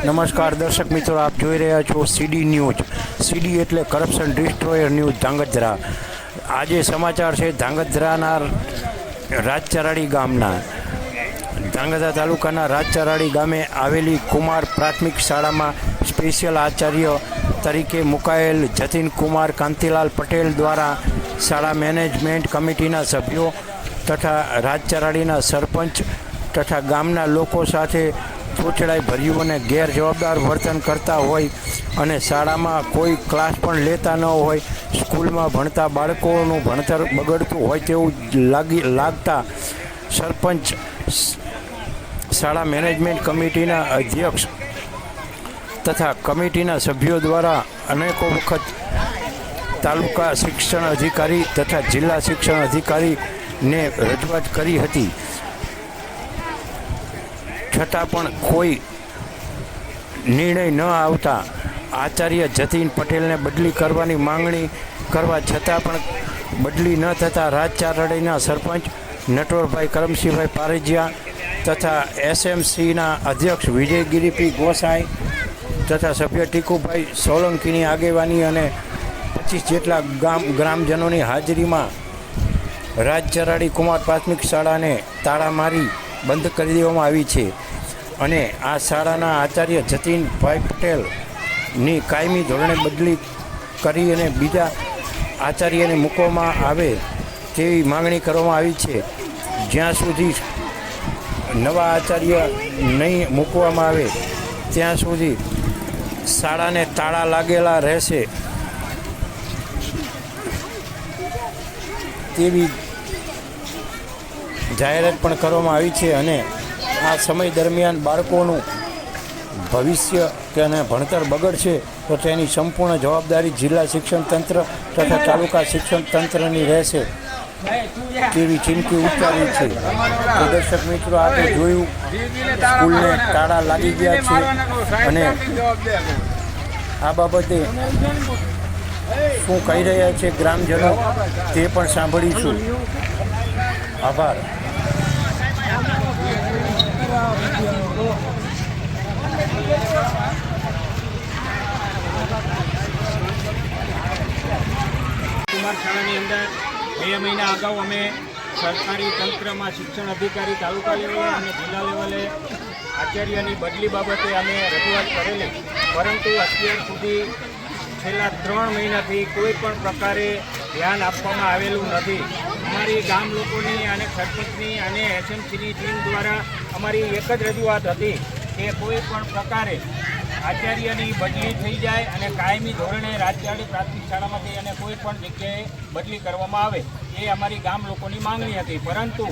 નમસ્કાર દર્શક મિત્રો, આપ જોઈ રહ્યા છો સીડી ન્યૂઝ સીડી એટલે કરપ્શન ડિસ્ટ્રોયર ન્યૂઝ ધાંગધ્રા. આજે સમાચાર છે ધાંગધ્રાના રાજચરાડી ગામના. ધાંગધ્રા તાલુકાના રાજચરાડી ગામે આવેલી કુમાર પ્રાથમિક શાળામાં સ્પેશિયલ આચાર્ય તરીકે મુકાયેલ જતીન કુમાર કાંતિલાલ પટેલ દ્વારા શાળા મેનેજમેન્ટ કમિટીના સભ્યો તથા રાજચરાડીના સરપંચ તથા ગામના લોકો સાથે ચોચડાઈ ભર્યું અને ગેરજવાબદાર વર્તન કરતા હોય અને શાળામાં કોઈ ક્લાસ પણ લેતા ન હોય, સ્કૂલમાં ભણતા બાળકોનું ભણતર બગડતું હોય તેવું લાગી, લાગતા સરપંચ શાળા મેનેજમેન્ટ કમિટીના અધ્યક્ષ તથા કમિટીના સભ્યો દ્વારા અનેકો વખત તાલુકા શિક્ષણ અધિકારી તથા જિલ્લા શિક્ષણ અધિકારીને રજૂઆત કરી હતી. છતાં પણ કોઈ નિર્ણય ન આવતા આચાર્ય જતીન પટેલને બદલી કરવાની માંગણી કરવા છતાં પણ બદલી ન થતાં રાજચારડીના સરપંચ નટવરભાઈ કરમસિંહભાઈ પારેજિયા તથા એસએમસીના અધ્યક્ષ વિજય ગિરીપી ગોસાઈ તથા સભ્ય ટીકુભાઈ સોલંકીની આગેવાની અને પચીસ જેટલા ગામ ગ્રામજનોની હાજરીમાં રાજચરાડી કુમાર પ્રાથમિક શાળાને તાળા મારી બંધ કરી દેવામાં આવી છે. અને આ શાળાના આચાર્ય જતીનભાઈ પટેલની કાયમી ધોરણે બદલી કરી અને બીજા આચાર્યને મૂકવામાં આવે તેવી માંગણી કરવામાં આવી છે. જ્યાં સુધી નવા આચાર્ય નહીં મૂકવામાં આવે, ત્યાં સુધી શાળાને તાળા લાગેલા રહેશે. તેવી જાહેરાત પણ કરવામાં આવી છે અને આ સમય દરમિયાન બાળકોનું ભવિષ્ય કે અને ભણતર બગડશે તો તેની સંપૂર્ણ જવાબદારી જિલ્લા શિક્ષણ તંત્ર તથા તાલુકા શિક્ષણ તંત્રની રહેશે તેવી ચીમકી ઉચ્ચારી છે. તો દર્શક મિત્રો આપણે જોયું, સ્કૂલને તાળા લાગી ગયા છે અને આ બાબતે શું કહી રહ્યા છે ગ્રામજનો તે પણ સાંભળીશું. આભાર. કુમાર શાળાની અંદર બે મહિના અગાઉ અમે સરકારી તંત્રમાં શિક્ષણ અધિકારી તાલુકા લેવલે અને જિલ્લા લેવલે આચાર્યની બદલી બાબતે અમે રજૂઆત કરેલી. પરંતુ અત્યાર સુધી છેલ્લા ત્રણ મહિનાથી કોઈ પણ પ્રકારે ધ્યાન આપવામાં આવેલું નથી. અમારી ગામ લોકોની અને સરપંચની અને એસએમસીની ટીમ દ્વારા અમારી એક જ રજૂઆત હતી કે કોઈ પણ પ્રકારે આચાર્યની બદલી થઈ જાય અને કાયમી ધોરણે રાજ્યાળી પ્રાથમિક શાળામાંથી અને કોઈ પણ જગ્યાએ બદલી કરવામાં આવે એ અમારી ગામ લોકોની માંગણી હતી. પરંતુ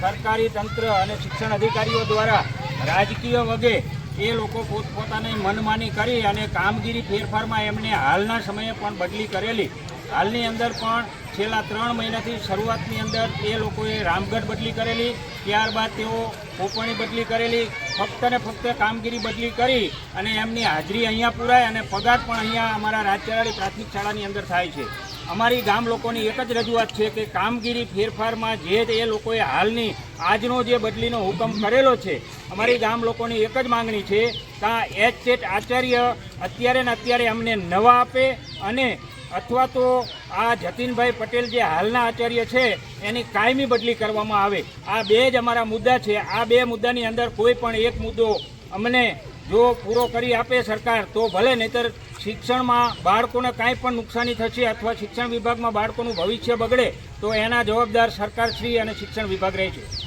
સરકારી તંત્ર અને શિક્ષણ અધિકારીઓ દ્વારા રાજકીય વગે એ લોકો પોતપોતાની મનમાની કરી અને કામગીરી ફેરફારમાં એમને હાલના સમયે પણ બદલી કરેલી. હાલની અંદર પણ છેલ્લા ત્રણ મહિનાથી શરૂઆતની અંદર એ લોકોએ રામગઢ બદલી કરેલી, ત્યારબાદ તેઓ પોપણી બદલી કરેલી, ફક્ત ને ફક્ત કામગીરી બદલી કરી અને એમની હાજરી અહીંયા પુરાય અને પગાર પણ અહીંયા અમારા રાજચરાળી પ્રાથમિક શાળાની અંદર થાય છે. અમારી ગામ લોકોની એક જ રજૂઆત છે કે કામગીરી ફેરફારમાં જે એ લોકોએ હાલની, આજનો જે બદલીનો હુકમ કરેલો છે, અમારી ગામ લોકોની એક જ માંગણી છે કે એચ સેટ આચાર્ય અત્યારે ને અત્યારે અમને નવા આપે અને અથવા તો આ જતીનભાઈ પટેલ જે હાલના આચાર્ય છે, એની કાયમી બદલી કરવામાં આવે. આ બે જ અમારા મુદ્દા છે. આ બે મુદ્દાની અંદર કોઈ પણ એક મુદ્દો અમને જો પૂરો કરી આપે સરકાર, તો ભલે નહીતર શિક્ષણમાં બાળકોને કાંઈ પણ નુકસાની થશે અથવા શિક્ષણ વિભાગમાં બાળકોનું ભવિષ્ય બગડે, તો એના જવાબદાર સરકારશ્રી અને શિક્ષણ વિભાગ રહે છે